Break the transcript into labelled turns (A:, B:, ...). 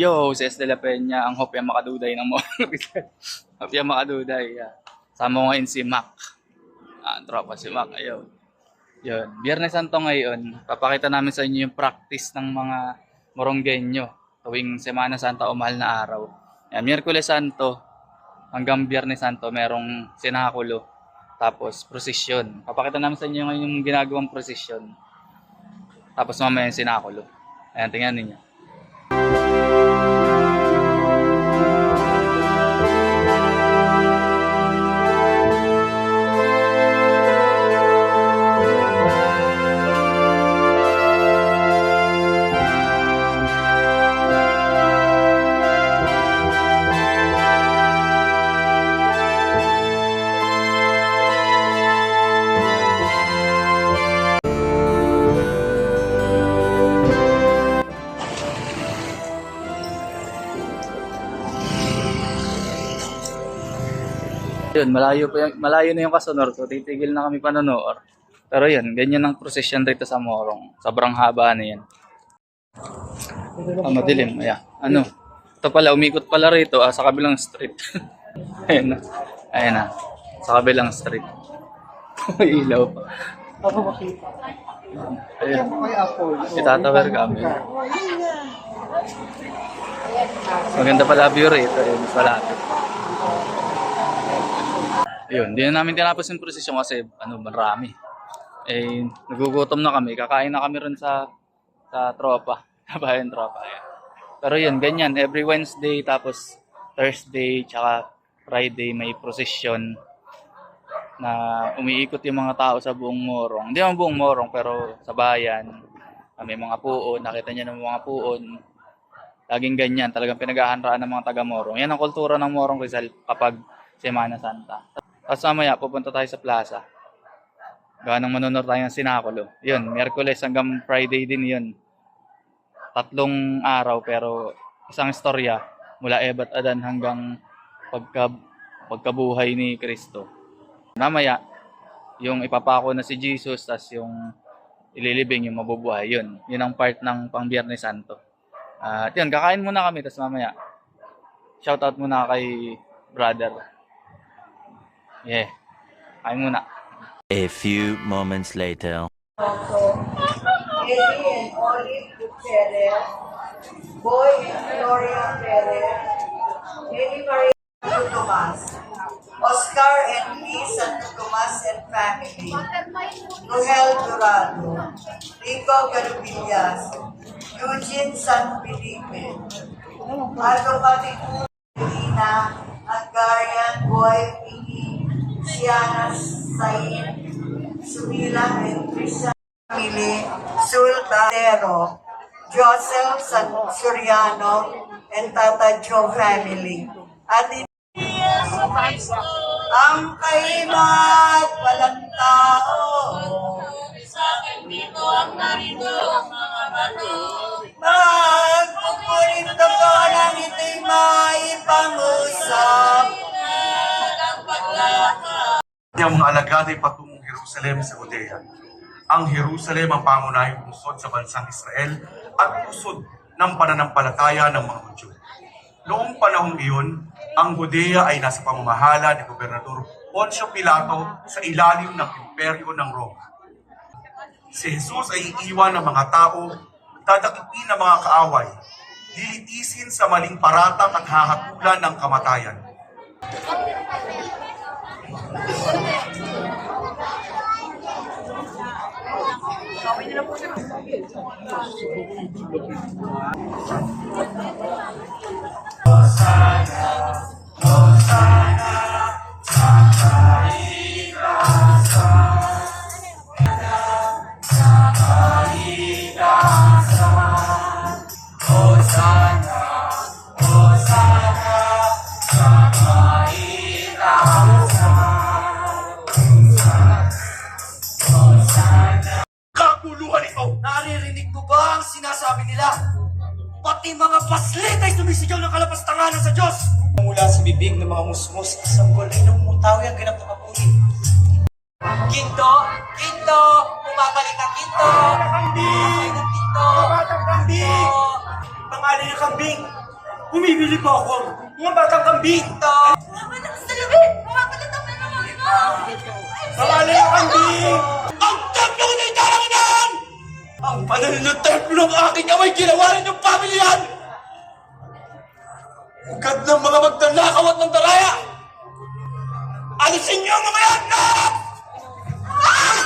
A: Yo, si S. De La Peña, ang hopya makaduday ng mga hopya makaduday. Yeah. Sama ngayon si Mac. Ah, tropa si Mac. Ayun. Yun. Biyernes Santo ngayon, papakita namin sa inyo yung practice ng mga Moronggenyo tuwing Semana Santa o mahal na araw. Yan, Miyerkules Santo hanggang Biyernes Santo merong sinakulo tapos prosesyon. Papakita namin sa inyo ngayon yung ginagawang prosesyon. Tapos mamaya yung sinakulo. Ayan, tingnan ninyo. Yun, malayo pa yung, malayo na yung kasunor so titigil na kami panonood. Pero yun, ganyan ang procession rito sa Morong. Sobrang haba na yan. Ang madilim, ayan. Ano? Ito pala, umikot pala rito ah, sa kabilang street. Ayan na. Ayan na. Sa kabilang street. May ilaw pa.
B: Ako makita.
A: Ayan. Itatawer kami. Maganda pala view rito. Mas malapit. Ayun, di na namin tinapos yung prosesyon kasi ano, marami. Eh, nagugutom na kami. Kakain na kami rin sa sa tropa. Bayan tropa. Ayan. Pero yun, ganyan. Every Wednesday, tapos Thursday, tsaka Friday may prosesyon na umiikot yung mga tao sa buong Morong. Hindi naman buong Morong, pero sa bayan. Ah, May mga puon, nakita niyo ng mga puon. Laging ganyan, talagang pinaghahandaan ng mga taga Morong. Yan ang kultura ng Morong Rizal kapag Semana Santa. Tapos mamaya, pupunta tayo sa plaza. Gawa ng tayo ng Sinakulo. Yun, Miyerkules hanggang Friday din yun. Tatlong araw pero isang istorya mula Ebat Adan hanggang pagka, pagkabuhay ni Kristo. Mamaya, yung ipapako na si Jesus, tas yung ililibing, yung mabubuhay, yun. Yun ang part ng pang Biyernes Santo. At yun, kakain muna kami, tas mamaya, shoutout muna kay brother. Yeah, kain muna.
C: A few moments later.
D: Eddie and Olive Gutierrez, Boy and Gloria Perez, Eddie Maria Santo Tomas, Oscar and Lee Santo Tomas and family, Ruhel Dorado, Rico Garubillas, Eugene San Felipe, Aldo Katikulina, Agarian Boy Pini, Siana Sain, Sumila and Trisha family, Sul Batero, Joseph San Suriano, and Tata Joe family. At ang kaimat walang tao. Magpupunin to ko lang ito'y maipangusap.
E: ang mga alagad ay patungong Jerusalem sa Judea. Ang Jerusalem ang pangunahing lungsod sa bansang Israel at pusod ng pananampalataya ng mga Hudyo. Noong panahong iyon, ang Judea ay nasa pamamahala ni Gobernador Poncio Pilato sa ilalim ng imperyo ng Roma. Si Jesus ay iiwan ng mga tao, dadakipin ng mga kaaway, dilitisin sa maling paratang at hahatulan ng kamatayan. Kapuluhan ito!
F: Naririnig mo ba ang sinasabi nila? Pati mga paslit ay sumisigaw ng kalapastanganan sa Diyos! Mula sa bibig ng mga musmos, sanggol ay namumutawi ang ganap na papuri. Ginto! Ginto! Bumabalik ang ginto! Kambing! ng ginto!
E: Batang kambing!
F: Pangalan ng kambing! Bumibili pa ako. Mga batang kambing.
D: Mamalang salamin! Mamapalit ang pera mo!
F: Mamali ang kambing! Ang templo ko na itarang yan! Ang pananinoterplo ng aking amay ginawa rin yung pamilyan! Ugat ng mga magdanakaw at ng daraya! Alisin niyo ang mga yan! Ah!